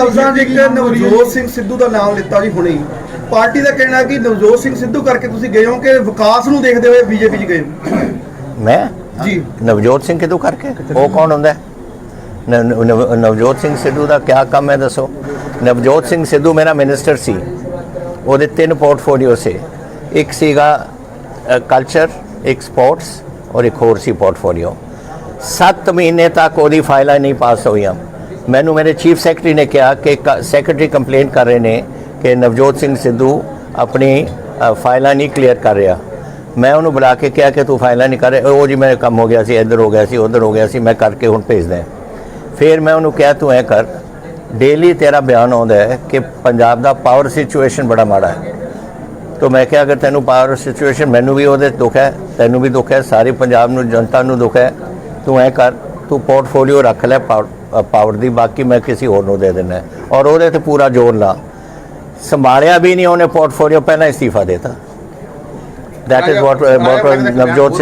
ਲਫ਼ਜ਼ਾਂ 'ਚ ਇੱਕ ਨਵਜੋਤ ਸਿੰਘ ਸਿੱਧੂ ਦਾ ਨਾਮ ਲਿੱਤਾ ਜੀ ਹੁਣੇ ਪਾਰਟੀ ਦਾ ਕਹਿਣਾ ਕਿ ਨਵਜੋਤ ਸਿੰਘ ਸਿੱਧੂ ਕਰਕੇ ਤੁਸੀਂ ਗਏ ਹੋ ਕਿ ਵਿਕਾਸ ਨੂੰ ਦੇਖਦੇ ਹੋਏ ਬੀਜੇਪੀ 'ਚ ਗਏ। ਮੈਂ? ਜੀ। ਨਵਜੋਤ ਸਿੰਘ ਕਿਦੋਂ ਕਰਕੇ? ਉਹ ਕੌਣ ਹੁੰਦਾ ਨਵਜੋਤ ਸਿੰਘ ਸਿੱਧੂ ਦਾ ਕੀ ਕੰਮ ਹੈ ਦੱਸੋ? ਨਵਜੋਤ ਸਿੰਘ ਸਿੱਧੂ ਮੇਰਾ ਮਿਨਿਸਟਰ ਸੀ। ਉਹਦੇ ਤਿੰਨ ਪੋਰਟਫੋਲੀਓ ਸੀ। ਇੱਕ ਸੀਗਾ ਕਲਚਰ ਇੱਕ ਸਪੋਰਟਸ ਔਰ ਇੱਕ ਹੋਰ ਸੀ ਪੋਰਟਫੋਲੀਓ 7 ਮਹੀਨੇ ਤੱਕ ਉਹਦੀ ਫਾਈਲਾਂ ਨਹੀਂ ਪਾਸ ਹੋਈਆਂ। ਮੈਨੂੰ ਮੇਰੇ ਚੀਫ ਸੈਕਟਰੀ ਨੇ ਕਿਹਾ ਕਿ ਸੈਕਟਰੀ ਕੰਪਲੇਂਟ ਕਰ ਰਹੇ ਨੇ ਕਿ ਨਵਜੋਤ ਸਿੰਘ ਸਿੱਧੂ ਆਪਣੀ ਫਾਈਲਾਂ ਨਹੀਂ ਕਲੀਅਰ ਕਰ ਰਿਹਾ। ਮੈਂ ਉਹਨੂੰ ਬੁਲਾ ਕੇ ਕਿਹਾ ਕਿ ਤੂੰ ਫਾਈਲਾਂ ਨਹੀਂ ਕਰ ਰਿਹਾ। ਉਹ ਜੀ ਮੇਰੇ ਕੰਮ ਹੋ ਗਿਆ ਸੀ, ਇੱਧਰ ਹੋ ਗਿਆ ਸੀ, ਉੱਧਰ ਹੋ ਗਿਆ ਸੀ, ਮੈਂ ਕਰਕੇ ਹੁਣ ਭੇਜਦਾ ਫਿਰ ਮੈਂ ਉਹਨੂੰ ਕਿਹਾ, ਤੂੰ ਐ ਕਰ ਡੇਲੀ ਤੇਰਾ ਬਿਆਨ ਆਉਂਦਾ ਹੈ ਕਿ ਪੰਜਾਬ ਦਾ ਪਾਵਰ ਸਿਚੁਏਸ਼ਨ ਬੜਾ ਮਾੜਾ ਹੈ। ਤੋ ਮੈਂ ਕਿਹਾ, ਅਗਰ ਤੈਨੂੰ ਪਾਵਰ ਸਿਚੁਏਸ਼ਨ ਮੈਨੂੰ ਵੀ ਉਹਦੇ ਦੁੱਖ ਹੈ, ਤੈਨੂੰ ਵੀ ਦੁੱਖ ਹੈ, ਸਾਰੀ ਪੰਜਾਬ ਨੂੰ, ਜਨਤਾ ਨੂੰ ਦੁੱਖ ਹੈ, ਤੂੰ ਐ ਕਰ ਤੂੰ ਪੋਰਟਫੋਲੀਓ ਰੱਖ ਲੈ ਪਾਵਰ ਦੀ ਬਾਕੀ ਮੈਂ ਕਿਸੇ ਹੋਰ ਨੂੰ ਦੇ ਦੇਣਾ ਹੈ। ਔਰ ਉਹਦੇ ਤੇ ਪੂਰਾ ਜ਼ੋਰ ਲਾ। ਸੰਭਾਲਿਆ ਵੀ ਨਹੀਂ ਉਹਨੇ ਪੋਰਟਫੋਲੀਓ ਪਹਿਲਾਂ ਇਸਤੀਫਾ ਦੇਤਾ। That is what uh, what was Navjot